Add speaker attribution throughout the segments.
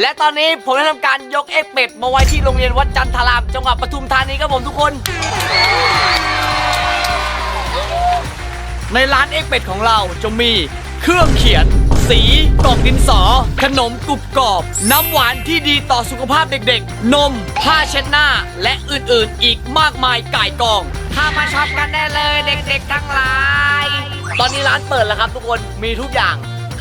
Speaker 1: และตอนนี้ผมได้ทำการยกเอ็กเป็ดมาไว้ที่โรงเรียนวัดจันทรามจังหวัดปทุมธานีครับผมทุกคน ในร้านเอ็กเป็ดของเราจะมีเครื่องเขียน สีกล่องดินสอ ขนมกรุบกรอบ น้ำหวานที่ดีต่อสุขภาพเด็กๆ นม ผ้าเช็ดหน้า และอื่นๆ อีกมากมายก่ายกอง ถ้ามาช็อปกันได้เลยเด็กๆทั้งหลาย ตอนนี้ร้านเปิดแล้วครับทุกคนมีทุกอย่าง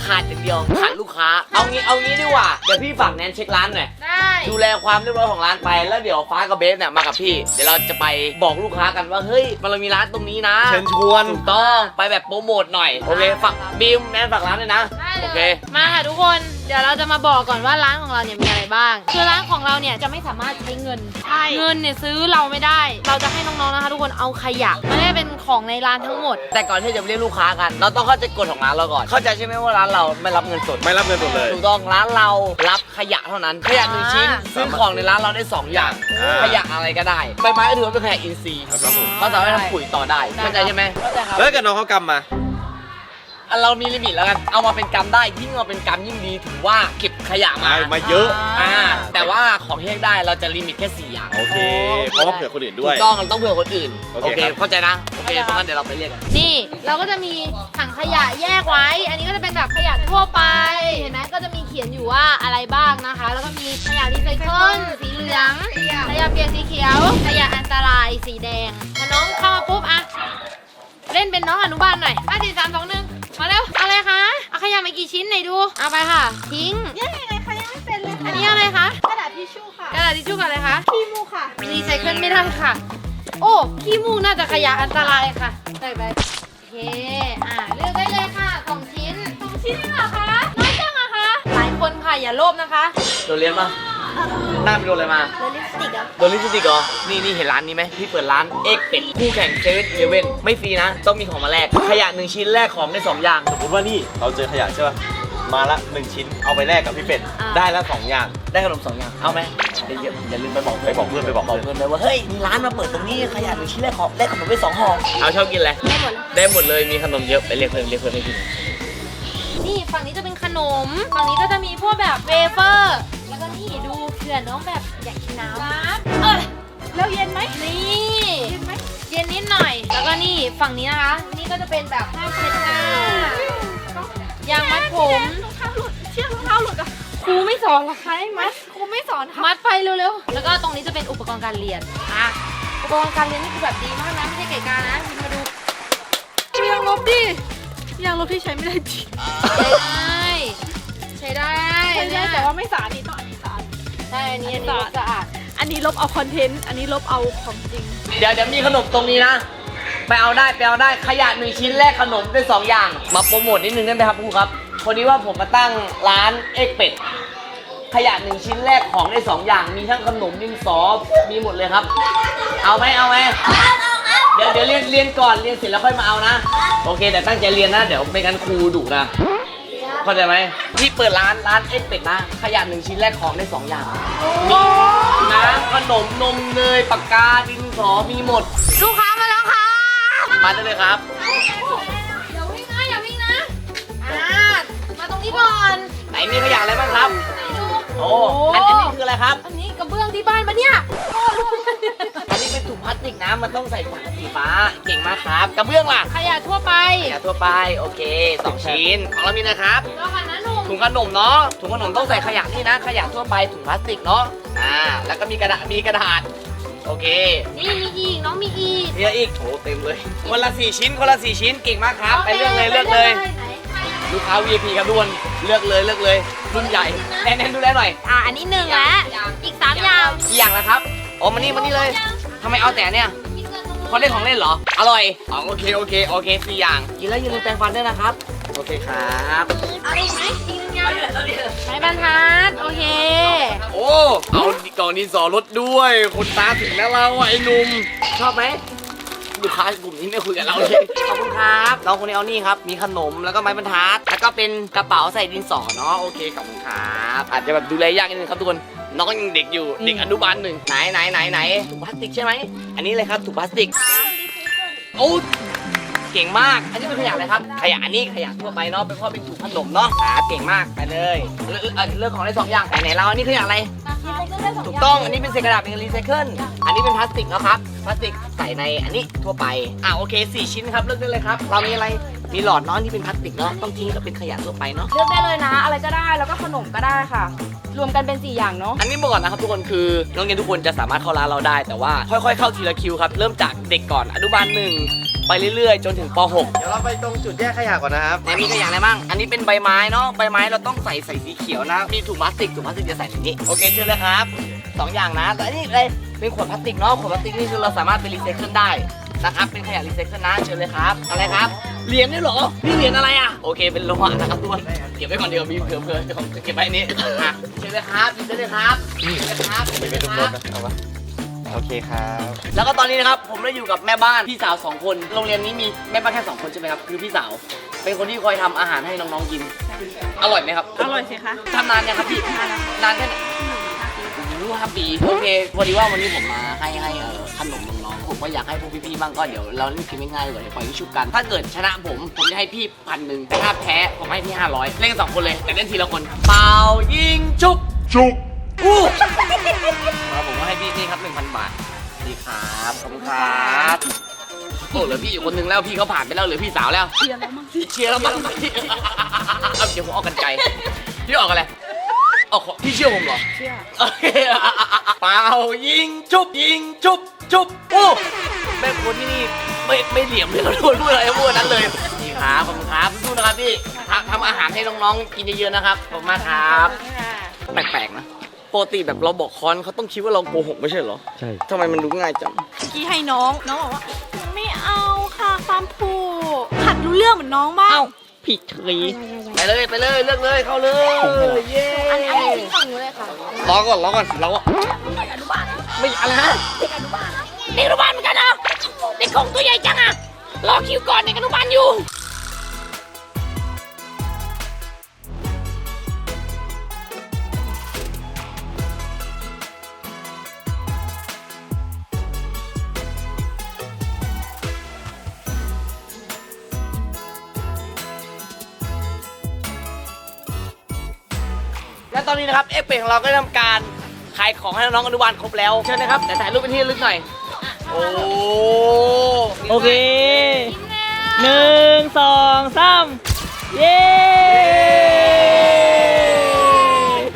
Speaker 1: ขาดอย่างเดียวขาดลูกค้า เอางี้เอางี้ดีกว่าเดี๋ยวพี่ฝากแนนเช็คร้านหน่อย
Speaker 2: ได้
Speaker 1: ดูแลความเรียบร้อยของร้านไปแล้วเดี๋ยวฟ้ากับเบสเนี่ยมากับพี่ เดี๋ยวเราจะไปบอกลูกค้ากันว่าเฮ้ยมันเรามีร้านตรงนี้นะ
Speaker 3: เชิญชวน
Speaker 1: ถูกต้องไปแบบโปรโมทหน่อยโอเคฝากบีมแมนฝากร้านเลยนะ
Speaker 2: ได้
Speaker 1: โอ
Speaker 2: เล
Speaker 1: เค
Speaker 2: ยมาค่ะทุกคน เดี๋ยวเราจะมาบอกก่อนว่าร้านของเราเนี่ยมีอะไรบ้าง คือร้านของเราเนี่ยจะไม่สามารถใช้เงินเงินเนี่ยซื้อเราไม่ได้ เราจะให้น้องๆนะคะ ทุกคนเอาขยะไม่ได้เป็นของในร้านทั้งหมด
Speaker 1: แต่ก่อนที่จะไปเรียกลูกค้ากัน เราต้องเข้าใจกฎของร้านเราก่อน เข้าใจใช่ไหมว่าร้านเราไม่รับเงินสด
Speaker 3: ไม่รับเงินสดเลย
Speaker 1: ถูกต้องร้านเรารับขยะเท่านั้น ขยะหนึ่งชิ้น
Speaker 2: อ่า
Speaker 1: ซึ่งของในร้านเราได้สองอย่าง
Speaker 3: อ่า
Speaker 1: ขยะอะไรก็ได้ ใบไม้ก็ถือว่าเป็นขยะอินทรีย์
Speaker 3: ครับผม
Speaker 1: เขาสามารถทำปุ๋ยต่อได้ เข้าใจใช่ไหม
Speaker 2: เข้าใจครับ
Speaker 3: แล้วถ้าเกิดน้องเขากำมา
Speaker 1: อะ เรามีลิมิตแล้วกัน เอามาเป็นกรรมได้ยิ่งเอาเป็นกรรมยิ่งดีถือว่าเก็บขยะมา
Speaker 3: มาเยอะ
Speaker 1: อ่าแต่ว่าของที่เรียกได้เราจะลิมิตแค่สี่อย่าง
Speaker 3: โอเค เพราะว่าเผื่อคนอื่นด้วย
Speaker 1: ถูกต้องเราต้องเผื่อคนอื่น
Speaker 3: โอเค
Speaker 1: โอเค
Speaker 3: ครับ
Speaker 1: เข้าใจนะโอเคเพราะงั้นเดี๋ยวเราไปเรียกกัน
Speaker 2: นี่เราก็จะมีถังขยะแยกไว้ อันนี้ก็จะเป็นแบบขยะทั่วไป เห็นไหมก็จะมีเขียนอยู่ว่าอะไรบ้างนะคะ แล้วก็มีขยะรีไซเคิลสีเหลือง ขยะเปียกสีเขียว ขยะอันตรายสีแดงพอน้องเข้ามาปุ๊บอะเล่นเป็นน้องอนุบาลหน่อยห้าสี่สามสองหนึ่ง มากี่ชิ้นไหนดู เอาไปค่ะ ทิ้ง
Speaker 4: ยังไงคะยังไม่เป็นเลยค่ะ
Speaker 2: อันนี้อะไรคะ
Speaker 4: กระดาษทิชชู่ค่ะ
Speaker 2: กระดาษทิชชู่กับอะไรคะ
Speaker 4: ขี้มูกค่ะ
Speaker 2: รีไซเคิลไม่ได้ค่ะ โอ้ ขี้มูกน่าจะขยะอันตรายค่ะได้ไปโอเค อ่าเลือกได้เลยค่ะสองชิ้นสองชิ้นเหรอคะน้อยจังอะคะ หลายคนค่ะอย่าโลภนะคะ
Speaker 1: โดนเรียนปะ หน้าไปโดนอะไรมา
Speaker 4: แล้วลิปสติกอะ
Speaker 1: โดนลิปสติกเหรอ นี่นี่เห็นร้านนี้ไหมที่เปิดร้านเอ็กเป็ดคู่แข่งเซเว่นเอเว่นไม่ฟรีนะ ต้องมีของมาแลก ขยะหนึ่งชิ้นแลกของได้สองอย่าง
Speaker 3: สมมติว่านี่เราเจอขยะใช่ป่ะ มาละหนึ่งชิ้น เอาไปแลกกับพี่เป็ด
Speaker 2: อ่า
Speaker 3: ได้ละสองอย่าง
Speaker 1: ได้ขนมสองอย่าง เอาไหมเดี๋ยวอย่าอย่าลืมไปบอก
Speaker 3: ไปบอกเพื่อนไปบอก
Speaker 1: บอก
Speaker 3: เพื่อน
Speaker 1: เพื่อนไปว่าเฮ้ยมีร้านมาเปิดตรงนี้ขยะหนึ่งชิ้นแลกของแลกขนมไปสองห่อ เอาชอบกินอะไร
Speaker 2: ได้หมด
Speaker 1: ได้หมดเลย มีขนมเยอะไปเรียกเพื่อนเรียกเพื่อนให้กิน
Speaker 2: นี่ฝั่งนี้จะเป็นขนม ฝั่งนี้ก็จะมีพวกแบบเวเฟอร์แล้วก็นี่ดู เผื่อน้องแบบอยากกินน้ำเออ
Speaker 4: แล้วเย็นไหม
Speaker 2: นี่
Speaker 4: เย็นไหม
Speaker 2: เย็นนิดหน่อย แล้วก็นี่ฝั่งนี้นะคะ นี่ก็จะเป็นแบบผ้าเช็ดหน้ายางมัดผม
Speaker 4: รองเท้าหลุดเชือกรองเท้าหลุดอะ
Speaker 2: ครูไม่สอนเหรอคะ
Speaker 4: มัดครูไม่สอนค่ะ
Speaker 2: มัดไปเร็วๆแล้วก็ตรงนี้จะเป็นอุปกรณ์การเรียนอะอุปกรณ์การเรียนนี่คือแบบดีมากนะไม่ใช่เก๋กานะมาดู
Speaker 4: ยางลบดิยางลบที่ใช้ไม่ได้จริง
Speaker 2: ใช้ได้ใช้ได้
Speaker 4: ใช้ได้
Speaker 2: เนี่ย
Speaker 4: แต่ว่าไม่สะอาดนี่ต้องอันนี้สะอาด
Speaker 2: ใช่อันนี้อันนี้สะอาด
Speaker 4: อันนี้ลบเอาคอนเทนต์ อันนี้ลบเอาของจริง
Speaker 1: เดี๋ยวเดี๋ยวมีขนมตรงนี้นะ ไปเอาได้ไปเอาได้ขยะหนึ่งชิ้นแลกขนมได้สองอย่าง มาโปรโมทนิดนึงได้ไหมครับครูครับพอดีว่าผมมาตั้งร้านเอ็กเป็ดขยะหนึ่งชิ้นแลกของได้สองอย่าง มีทั้งขนมดินสอมีหมดเลยครับ เอาไหมเอาไหมเดี๋ยวเดี๋ยวเรียนเรียนก่อนเรียนเสร็จแล้วค่อยมาเอานะ โอเคแต่ตั้งใจเรียนนะ เดี๋ยวไม่งั้นครูดุนะ เข้าใจไหมที่เปิดร้านร้านเอ็กเป็ดนะขยะหนึ่งชิ้นแลกของได้สองอย่างมีน้ำขนมนมเนยปากกาดินสอมีหมด
Speaker 2: ลูกค้ามาแล้วค่ะ
Speaker 1: มาได้เลยครับ
Speaker 2: อย่าวิ่งนะอย่าวิ่งนะอ่ามาตรงนี้ก่อน
Speaker 1: ไหนมีขยะอะไรบ้างครับ
Speaker 2: ไหนดู
Speaker 1: โอ้อันอันนี้คืออะไรครับ
Speaker 2: อันนี้กระเบื้องที่บ้านปะเนี่ยโอ้ลูก
Speaker 1: อันนี้เป็นถุงพลาสติกนะ มันต้องใส่ฝาสีฟ้า เก่งมากครับ กระเบื้องล่ะ
Speaker 2: ขยะทั่วไป
Speaker 1: ขยะทั่วไป โอเคสองชิ้น ของเรามีนะครับ
Speaker 2: แล้วค่ะนะหนุ่ม
Speaker 1: ถุงขนมเนาะ ถุงขนมต้องใส่ขยะนี่นะ ขยะทั่วไป ถุงพลาสติกเนาะ อ่า แล้วก็มีกระดาษ มีกระดาษ โอเค
Speaker 2: นี่มีอีกน้องมีอีก
Speaker 1: มีอะไรอีกโอ้เต็มเลย คนละสี่ชิ้น คนละสี่ชิ้น เก่งมากครับ ไปเลือกเลยเลือกเลย
Speaker 2: ไหน
Speaker 1: ลูกค้า VIP ครับทุกคนเลือกเลยเลือกเลย รุ่นใหญ่ แน่นๆดูแลหน่อย
Speaker 2: อะอันนี้หนึ่งแล้ว อีกสามอย่าง
Speaker 1: กี่อย่างแล้วครับ อ๋อมานี่มานี่เลยทำไมเอาแต่เนี่ยคนเล่นของเล่นเหรอ อร่อยอ๋อโอเคโอเคโอเคสี่อย่าง กินแล้วอย่าลืมแปรงฟันด้วยนะครับ โอเคครับ
Speaker 2: เอาอีกไหมอีกหนึ่งอย่างไม้บรรทัดโอเค
Speaker 1: โอ้เอากล่องดินสอรถด้วยคนตาถึงแล้วเราอะไอ้หนุ่มชอบไหมลูกค้ากลุ่มนี้ไม่คุยกับเราเลยขอบคุณครับน้องคนนี้เอานี่ครับ มีขนมแล้วก็ไม้บรรทัด แล้วก็เป็นกระเป๋าใส่ดินสอเนาะ โอเค ขอบคุณครับ อาจจะแบบดูแลยากนิดนึงครับทุกคน น้องยังเด็กอยู่เด็กอนุบาลหนึ่งไหนไหนไหนไหนถุงพลาสติกใช่ไหมอันนี้เลยครับถุงพลาสติกโอ้เก่งมาก อันนี้เป็นขยะอะไรครับ ขยะอันนี้ขยะทั่วไปเนาะเป็นเพราะเป็นถุงขนมเนาะอ่าเก่งมากไปเลยเลือกเอ่อเลือกของได้สองอย่างไหนๆเราอันนี้ขยะอะไรถูกต้องอันนี้เป็นเศษกระดาษเป็นรีไซเคิลอันนี้เป็นพลาสติกนะครับพลาสติกใส่ในอันนี้ทั่วไปอ่าโอเคสี่ชิ้นครับเลือกได้เลยครับ เรามีอะไร มีหลอดเนาะนี่เป็นพลาสติกเนาะต้องทิ้งก็เป็นขยะทั่วไปเนาะ
Speaker 5: เลือกได้เลยนะ อะไรก็ได้แล้วก็ขนมก็ได้ค่ะ รวมกันเป็น 4 อย่างเนาะ
Speaker 1: อันนี้บอกก่อนนะครับทุกคนคือน้องเรียนทุกคนจะสามารถเข้าร้านเราได้ แต่ว่าค่อยๆเข้าทีละคิวครับเริ่มจากเด็กก่อนอนุบาลหนึ่งไปเรื่อยๆ จนถึงป .6
Speaker 3: เดี๋ยวเราไปตรงจุดแยกขยะก่อนนะครับ
Speaker 1: ไหนมีขยะอะไรบ้าง อันนี้เป็นใบไม้เนาะ ใบไม้เราต้องใส่ใส่สีเขียวนะ มีถุงพลาสติกถุงพลาสติกจะใส่ในนี้ โอเคเชิญเลยครับสองอย่างนะแต่อันนี้อะไรเป็นขวดพลาสติกเนาะ ขวดพลาสติกนี่คือเราสามารถไปรีไซเคิลได้นะครับ เป็นขยะรีไซเคิลนะเชิญเลยครับ อะไรครับ เหรียญนี่เหรอ นี่เหรียญอะไรอะ โอเค เป็นโลหะนะครับทุกคน เก็บไว้ก่อนเดียวมีเผื่อเผื่อเดี๋ยวผมจะเก็บไว้อันนี้อะเชิญเลยครับหยิบได้เลยครับหยิบได้เลยครับหยิบ
Speaker 3: ไม่
Speaker 1: ได้
Speaker 3: เป็น
Speaker 1: เลย
Speaker 3: ทุก
Speaker 1: ค
Speaker 3: ร
Speaker 1: รับ
Speaker 3: ถนะเอาปะโอเคครับ
Speaker 1: แล้วก็ตอนนี้นะครับ ผมได้อยู่กับแม่บ้านพี่สาวสองคน โรงเรียนนี้มีแม่บ้านแค่สองคนใช่ไหมครับ คือพี่สาว เป็นคนที่คอยทำอาหารให้น้องๆกิน อร่อยไหมครับ
Speaker 4: อร่อยสิคะ
Speaker 1: ทำนานยังครับพี่ นานแค่ไหน รู้ห้าปีโอเคพอดีว่าวันนี้ผมมาให้ให้เอ่อขนมน้องๆผมก็อยากให้พวกพี่ๆบ้างก็เดี๋ยวเราเล่นเกมง่ายๆเลยเดี๋ยวปล่อยวิชุบกัน ถ้าเกิดชนะผมผมจะให้พี่พันหนึ่งแต่ถ้าแพ้ผมให้พี่ห้าร้อยเล่นกันสองคนเลยแต่เล่นทีละคน เป่ายิงชุบ
Speaker 6: จุก
Speaker 1: อู้ครับผมก็ให้พี่นี่ครับหนึ่งพันบาทดีครับขอบคุณครับโอ้เหลือพี่อยู่คนหนึงแล้วพี่เขาผ่านไปแล้วเหลือพี่สาวแล้วเชียร์แล้วมั้งเชียร์แล้วมั้งเอาเดี๋ยวผมออกกันไกลพี่ออกอะไร ออกของพี่เชื่อผมเหรอเชื่อโอเคเป่ายิงจุบยิงจุบจุบโอ้แม่คนที่นี่ไม่ไม่เหลี่ยมเลยเราพูดพูดอะไรพูดนั้นเลยนี่ครับขอบคุณครับสู้ๆนะครับพี่ทำทำอาหารให้น้องๆกินเยอะๆนะครับขอบคุณมากครับแปลกๆนะปกติแบบเราบอกคอนเขาต้องคิดว่าเราโกหกไม่ใช่เหรอ
Speaker 3: ใช่
Speaker 1: ทำไมมันดูง่ายจัง
Speaker 4: กี้ให้น้อง น้องบอกว่า ไม่เอาค่ะความผูกหัดรู้เรื่องเหมือนน้องบ้าง
Speaker 1: เอ้า ผิดทีไปเลยไปเลยเลือกเลยเข้าเลยเย้
Speaker 2: อันนี้อันนี้ฝั่งนู้นเลยค่ะ
Speaker 1: รอก่อนรอก่อนเราอะไม่อะไรฮะ
Speaker 2: เด็กอนุบาลเหมือนกันนะเด็กของตัวใหญ่จังอะรอคิวก่อนเด็กอนุบาลอยู่
Speaker 1: ตอนนี้นะครับเอฟเฟกของเราก็ได้ทำการขายของให้น้องอนุบาลครบแล้วเชิญนะครับแต่ถ่ายรูปเป็นที่ระลึกหน่อย โอ้
Speaker 7: โอเคหนึ่งสองสามเย้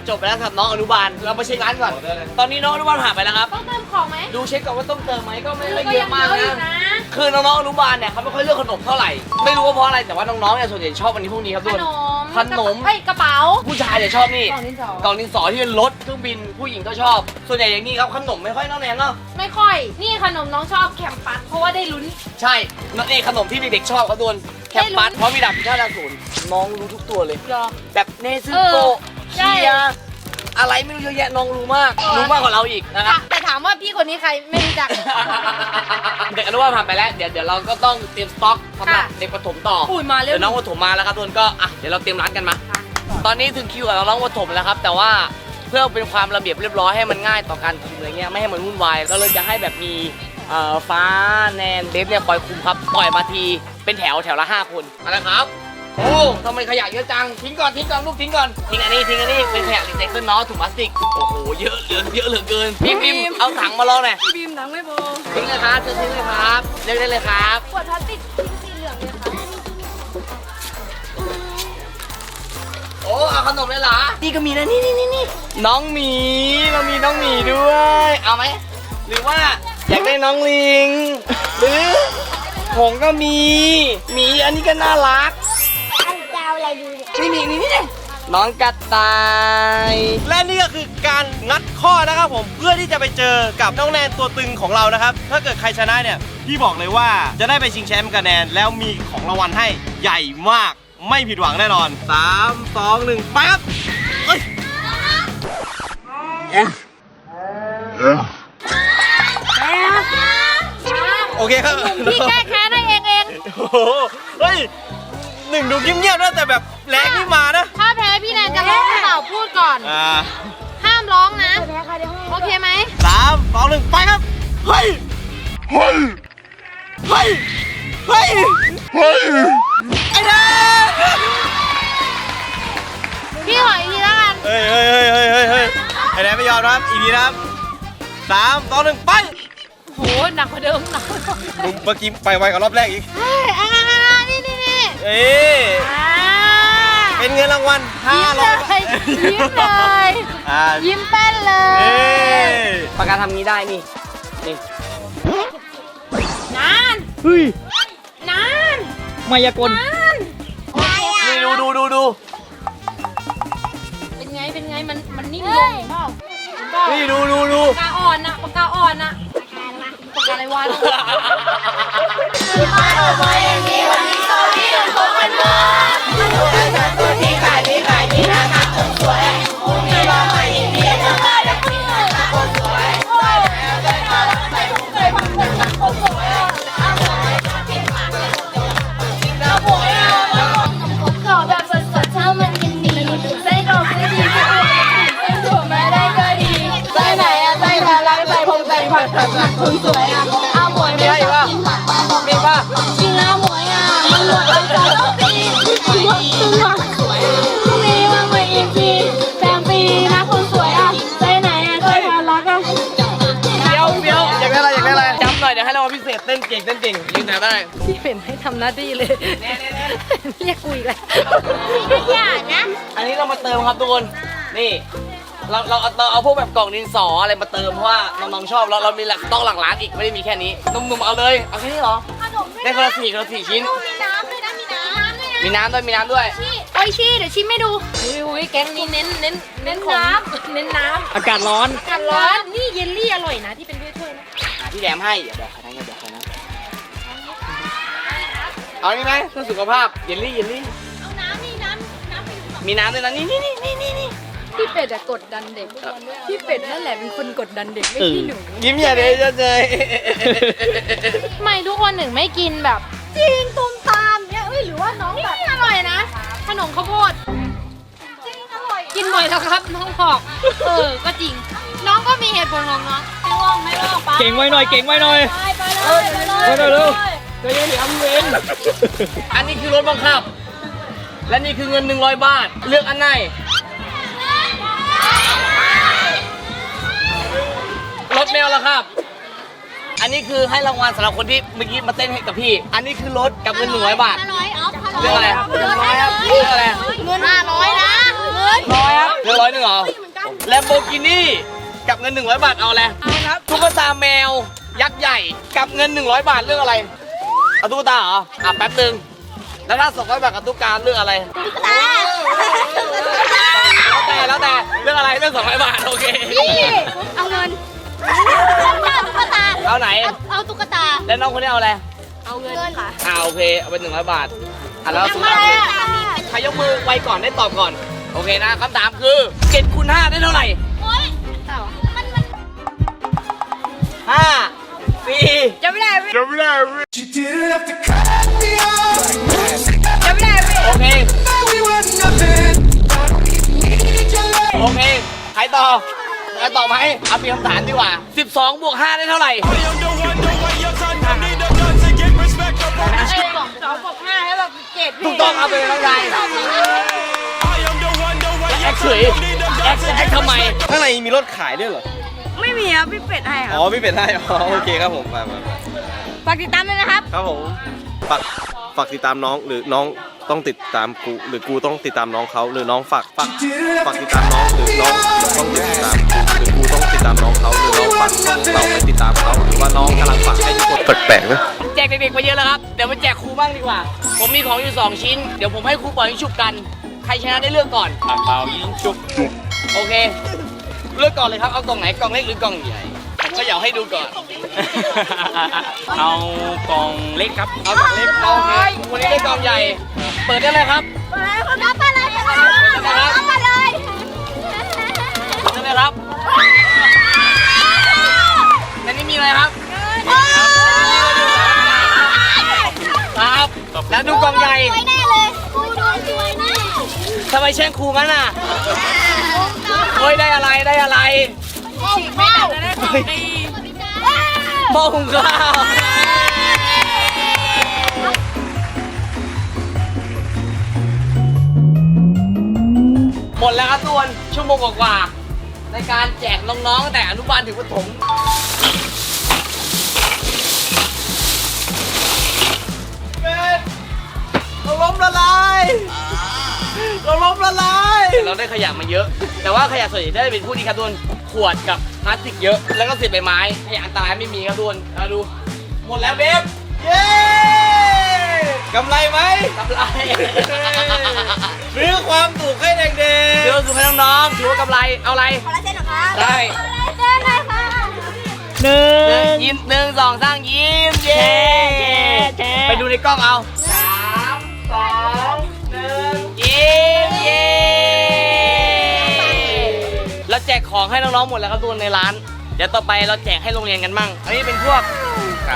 Speaker 1: จบไปแล้วสำหรับน้องอนุบาลเรามาเช็คร้านก่อน ตอนนี้น้องอนุบาลผ่านไปแล้วครับ
Speaker 2: ต้องเติมของไหม
Speaker 1: ดูเช็คก่อนว่าต้องเติมไหมก็ไม่ได้
Speaker 2: ก็
Speaker 1: เย
Speaker 2: ยั
Speaker 1: อะ
Speaker 2: ง
Speaker 1: มาก
Speaker 2: เยอะอยู่
Speaker 1: นะ
Speaker 2: นะ
Speaker 1: คือน้องๆอนุบาลเนี่ยเขาไม่ค่อยเลือกขนมเท่าไหร่ไม่รู้ว่าเพราะอะไรแต่ว่าน้องๆเนี่ยส่วนใหญ่ชอบอันนี้พวกนี้ครับทุ
Speaker 2: ข
Speaker 1: กคน
Speaker 2: นม
Speaker 1: ขนม
Speaker 2: เฮ้ยกระเป๋า
Speaker 1: ผู้ชายเนี่ยชอบนี่
Speaker 2: กล่องดินสอก
Speaker 1: ล่องดินสอที่เป็นรถเครื่องบินผู้หญิงก็ชอบ ส่วนใหญ่อย่างนี้ครับขนมไม่ค่อยน้องแนนเนาะ
Speaker 2: ไม่ค่อย นี่ขนมน้องชอบแคมปัสเพราะว่าได้ลุ้น
Speaker 1: ใช่นี่ขนมที่เด็กๆชอบครับทุกคนแคมปัสเพราะมีดาบพิฆาตอสูรน้องรู้ทุกตัวเลย
Speaker 2: หรอ
Speaker 1: แบบเนซึ
Speaker 2: เอ
Speaker 1: โกะ
Speaker 2: อใช่
Speaker 1: เชียร์อะไรไม่รู้เยอะแยะน้องรู้มาก รู้มากกว่าเราอีกนะครับ
Speaker 2: แต่ถามว่าพี่คนนี้ใครไม่รู้จัก
Speaker 1: เด็กอนุบาลผ่านไปแล้วเดี๋ยวเดี๋ยวเราก็ต้องเตรียมสต็อกสำหรับ
Speaker 2: ค่ะ
Speaker 1: เด็กประถมต่อ
Speaker 2: อุ้ยมาเร็ว
Speaker 1: เดี๋ยวน้องประถมมาแล้วครับทุกคนก็อะเดี๋ยวเราเตรียมร้านกันมา ตอนนี้ถึงคิวของน้องประถมแล้วครับ แต่ว่าเพื่อเป็นความระเบียบเรียบร้อยให้มันง่ายต่อการคุมอะไรเงี้ยไม่ให้มันวุ่นวายเราเลยจะให้แบบมีเอ่อฟ้าแนนเดฟเนี่ยคอยคุมครับปล่อยมาทีเป็นแถวแถวละห้าคนอะไรครับ โอ้ทำไมขยะเยอะจัง ทิ้งก่อนทิ้งก่อนลูกทิ้งก่อน ทิ้งอันนี้ทิ้งอันนี้เป็นขยะรีไซเคิลเนาะถุงพลาสติก โอ้โห เยอะเหลือเยอะเหลือเกินพิมพ์พิมพ์เอาถังมาลองหน่อย
Speaker 4: พี่บีมหนังไม่พอ
Speaker 1: ทิ้งเลยครับเชิญทิ้งเลยครับ เลือกได้เลยครับ
Speaker 2: ขวดพลาสติกทิ้งสีเหลืองเลยค่ะ
Speaker 1: โอ้ เอาขนมเลยเหรอ นี่ก็มีนะนี่นี่นี่นี่น้องหมีเรามีน้องหมีด้วย เอาไหม หรือว่าอยากได้น้องลิง หรือผมก็มีหมีอันนี้ก็น่ารัก นี่มีนี่นี่น้องกระต่าย
Speaker 3: และนี่ก็คือการงัดข้อนะครับผมเพื่อที่จะไปเจอกับน้องแนนตัวตึงของเรานะครับ ถ้าเกิดใครชนะเนี่ยพี่บอกเลยว่าจะได้ไปชิงแชมป์กับแนนแล้วมีของรางวัลให้ใหญ่มากไม่ผิดหวังแน่นอน 3 2 1ไปครับเอ้ยโอเคครับ
Speaker 2: พี่แก้แค้นให้เองเอง
Speaker 3: โอ้โหเฮ้ย หนึ่งดูเงียบๆนะแต่แบบแรงนี่มานะ
Speaker 2: ถ้าแพ้พี่แนนจะร้องหรือเปล่าพูดก่อน
Speaker 3: อ่า
Speaker 2: ห้ามร้องนะ โอเคไหม
Speaker 3: สามสองหนึ่งไปครับเฮ้ย
Speaker 6: เฮ้ย
Speaker 3: เฮ้ยเฮ้ยเฮ้ยไอ้แดง
Speaker 2: พี่ขออีกทีแล้วกัน
Speaker 3: เฮ้ยเฮ้ยเฮ้ยเฮ้ยเฮ้ยเฮ้ยไอ้แดงไม่ยอมนะครับอีกทีนะครับสามสองหนึ่งไป
Speaker 2: โหหนักกว่าเดิมหนักกว่าเดิม
Speaker 3: มึงเมื่อกี้ไปไวกว่ารอบแรกอีก
Speaker 2: เฮ้ยอ่านี่ นี่นี่
Speaker 3: เอ้ย
Speaker 2: อ่า
Speaker 3: เป็นเงินรางวัล
Speaker 2: ยิ้ม
Speaker 3: 500
Speaker 2: เลยยิ้มเลย
Speaker 3: อ่า
Speaker 2: ยิ้มแป้นเล
Speaker 3: เอ้
Speaker 2: ย
Speaker 3: ย
Speaker 1: ปากกาทำงี้ได้นี่ นี่
Speaker 2: นาน
Speaker 7: เฮ้ย
Speaker 2: นาน
Speaker 7: มายากล
Speaker 1: นี่ดูดูดูดู
Speaker 2: เป็นไง เป็นไง มัน มันนิ่มลงเปล่าเปล่า
Speaker 1: นี่ดูดูดู
Speaker 2: ปากกาอ่อนอะปากกาอ่อนอะปากกาอะไรวะ
Speaker 6: ขอแบบสดๆถ้ามันยังดีไส้กรอกไม่ดีก็อวดเป็นถั่วมาได้ก็ดีไส้ไหนอะไส้ทะลักไส้พงไส้ผักผักผัก คุณสวยอะเอาหมวยไม่ชอบกินผักปลาบอก
Speaker 1: มีป่ะ
Speaker 6: จริงแล้วหมวยอะมันหมดไปจ
Speaker 1: เต้นเก่งเต้นเก่งยืนไหนได้
Speaker 2: พี่เป็นให้ทำหน้าที่เลยเรียกกูอีกแล้ว
Speaker 6: อย่านะ
Speaker 1: อันนี้เรามาเติมครับทุกคน นี่ เราเราเอาเราเอาพวกแบบกล่องดินสออะไรมาเติมเพราะว่าน้องๆชอบแล้วเรามีหลักต้องหลังร้านอีกไม่ได้มีแค่นี้หนุ่มๆเอาเลยเอาแค่นี้เหรอได้คนละสี่คนละสี่ชิ้น
Speaker 6: มีน้ำด้วยนะมีน้ำด้วยนะ
Speaker 1: มีน้ำด้วยมีน้ำด้วย
Speaker 6: โอ้ยชี้เดี๋ยวชิมให้ดู
Speaker 2: อุ้ยอุ้ยแก๊งนี้เน้นเน้นเน้นน้ำเน้นน้
Speaker 7: อากาศร้อนำ
Speaker 2: กันร้อน นี่เยลลี่อร่อยนะที่เป็นถ้วยๆนะ
Speaker 1: หาที่แถมให้เดี๋ยวเดี๋ยวใครนะเดี๋ยวใครนะ เอานี่ไหมเพื่อสุขภาพเยลลี่เยลลี่
Speaker 6: เอาน้ำนี่น้ำน้ำไปดูก่อน
Speaker 1: มีน้ำด้วยนะนี่นี่นี่นี่นี่นี่
Speaker 2: พี่เป็ดอะกดดันเด็ก พี่เป็ดนั่นแหละเป็นคนกดดันเด็กไม่
Speaker 7: เออ
Speaker 2: ใช่หนู
Speaker 1: ยิ้มอย่าเดยจะเจย
Speaker 2: ทำไมทุกคนถึงไม่กินแบบ จริงตุมตามเนี่ยเอ้ยหรือว่าน้องแบบอร่อยนะ ขนมข้าวโพด จริงอร่อยกินบ่อยแล้วครับน้องบอกเออ ก็จริง น้องก็มีเหตุผลของน้องไม่ว่องไม่ว่องไป
Speaker 7: เก่งไว้หน่อย เก่งไว้หน่อย
Speaker 2: ไปไปเลยไปเลย
Speaker 7: ไปเลย เร็ว
Speaker 1: เฮ้ยเดี๋ยวทำเวนอันนี้คือรถบังคับ และนี่คือเงิน 100 บาท เลือกอันไหน รถแมวแล้วครับ อันนี้คือให้รางวัลสำหรับคนที่เมื่อกี้มาเต้นให้กับพี่ อันนี้คือรถกับเงิน 100 บาท
Speaker 6: ห้าร้อยออฟ
Speaker 1: เรื่องอะไรเรื่องอะไรครับเรื่องอะไร
Speaker 6: เงินห้าร้อยนะเงิน
Speaker 1: ร้อยครับเรื่องร้อยหนึ่งเหรอแลมโบกินี่กับเงิน 100 บาทเอาอะไรตุ๊กตาแมวยักษ์ใหญ่กับเงิน 100 บาทเรื่องอะไร เอาตุ๊กตาเหรอ อะแป๊บนึงแล้วถ้า200บาทกับตุ๊กตาเรื่องอะไร
Speaker 6: ตา
Speaker 1: แล้วแต่แล้วแต่เรื่องอะไรเรื่อง200บาทโอเค
Speaker 6: เอาเงินเอาตุ๊กตา
Speaker 1: เอาไหน
Speaker 6: เอาตุ๊กตา
Speaker 1: แล้วน้องคนนี้เอาอะไร
Speaker 6: เอาเงินค่ะ
Speaker 1: อ่าโอเคเอาเป็น100บาท อะแล้วสุด
Speaker 6: ทำอะไรอะ
Speaker 1: ใครยกมือไวก่อนได้ตอบก่อน โอเคนะคำถามคือ7คูณ5ได้เท่าไหร่
Speaker 6: โอ๊ยมันมัน
Speaker 1: ห้า สี่
Speaker 2: จะไม่ได้พี่
Speaker 1: โอเคโอเคใครต่อใครต่อไหมเอาเปลี่ยนคำถามดีกว่า 12บวก5ได้เท่าไหร่
Speaker 2: สองบวกห้าให้แบบเกรด
Speaker 1: ถู
Speaker 2: พี่
Speaker 1: กต้องเอาไปเลยน้องชาย แอคเฉยแอคแอคทำไม
Speaker 3: ข้างในมีรถขายด้วยเหรอ
Speaker 5: ไม่มีครับพี่เป็ดให้ค
Speaker 3: อ๋
Speaker 5: รับ
Speaker 3: อพี่เป็ดให้อ๋อโอเคครับผมไปไปไป
Speaker 5: ฝากติดตามด้วยนะครับ
Speaker 3: ครับผมฝากฝากติดตามน้องหรือน้องต้องติดตามกูหรือกูต้องติดตามน้องเขาหรือน้องฝากฝากฝากติดตามน้องหรือน้องต้องติดตามกูหรือกูต้องติดตามน้องเขาหรือน้องฝากเราไปติดตามเขาหรือว่าน้องกำลังฝากให้ทุกคนแปลกๆไหม
Speaker 1: แจกเด็กๆไปเยอะแล้วครับ เดี๋ยวมาแจกครูบ้างดีกว่า ผมมีของอยู่ 2 ชิ้น เดี๋ยวผมให้ครูปล่อยให้ฉุบกัน ใครชนะได้เลือกก่อนเปล่ายิงฉุบ โอเค เลือกก่อนเลยครับ เอากล่องไหนกล่องเล็กหรือกล่องใหญ่ผมก็อยากให้ดูก่อน
Speaker 7: เอากล่องเล็กครับ
Speaker 1: เอากล่องเล็กเอาโอเควันนี้ได้กล่องใหญ่ เปิดได้เลยครับ
Speaker 6: รับไปเลยรับไปเลย
Speaker 1: เปิดได้เลยครับในนี้มีอะไรครับครับแล้วดูกล่องใหญ่
Speaker 6: สวยแน่เลยกูดวงสวยแน่
Speaker 1: ทำไมแช่งครูงั้นอะ้ยได้อะไรได้อะไร
Speaker 6: หม้อข้าว
Speaker 1: หม้อหุงข้าวหมดแล้วครับทุกคนชั่วโมงกว่าในการแจกน้องๆตั้งแต่อนุบาลถึงประถม
Speaker 3: เป็นล้มละลาย เราล้มละลาย
Speaker 1: เราได้ขยะมาเยอะ แต่ว่าขยะส่วนใหญ่ได้เป็นผู้ที่ครับทุกคนขวดกับพลาสติกเยอะ แล้วก็เศษใบไม้ขยะอันตรายไม่มีครับทุกคนเราดู หมดแล้วเบฟ
Speaker 3: เย้กำไรไหม
Speaker 1: กำไร
Speaker 3: ซื้อความสุขให้เด็ก
Speaker 1: เชื่อสุขให้น้องๆถือว่ากำไรเอาอะไร
Speaker 6: ขอลายเส้นหน่อยครับ
Speaker 1: ได้
Speaker 6: เส้นเลยค่ะ
Speaker 7: หนึ่
Speaker 1: หนึ่ง
Speaker 7: ง
Speaker 1: ยิ้มหนึ่งสองสามยิ้มเย้
Speaker 7: แชร์แชร์
Speaker 1: ไปดูในกล้องเอา ของให้น้องๆหมดแล้วครับทุกคนในร้าน เดี๋ยวต่อไปเราแจกให้โรงเรียนกันบ้างอันนี้เป็นพวก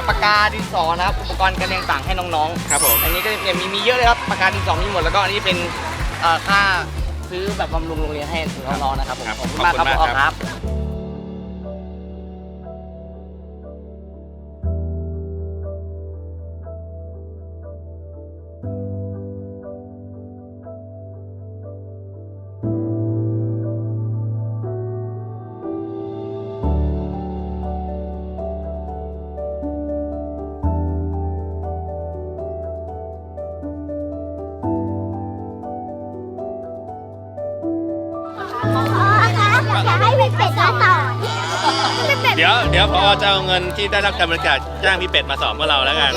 Speaker 1: ปากกาดินสอนะครับ อุปกรณ์การเรียนต่างให้น้องๆ
Speaker 3: ครับผม
Speaker 1: อันนี้ก็เนี่ยมีมีเยอะเลยครับ ปากกาดินสอมีหมด แล้วก็อันนี้เป็นเอ่อค่าซื้อแบบบำรุงโรงเรียนให้น้องๆนะครับผม
Speaker 3: ครับ
Speaker 1: ขอบคุณมากครับ
Speaker 3: ขอบ
Speaker 1: ผ
Speaker 3: คุ
Speaker 1: อ
Speaker 3: ณมากครับ
Speaker 1: ครั
Speaker 6: ดี๋
Speaker 8: ยวพอจะเอาเงินที่ได้รับการบริจาคจ้างพี่เป็ดมาสอนพวกเราแล้วกัน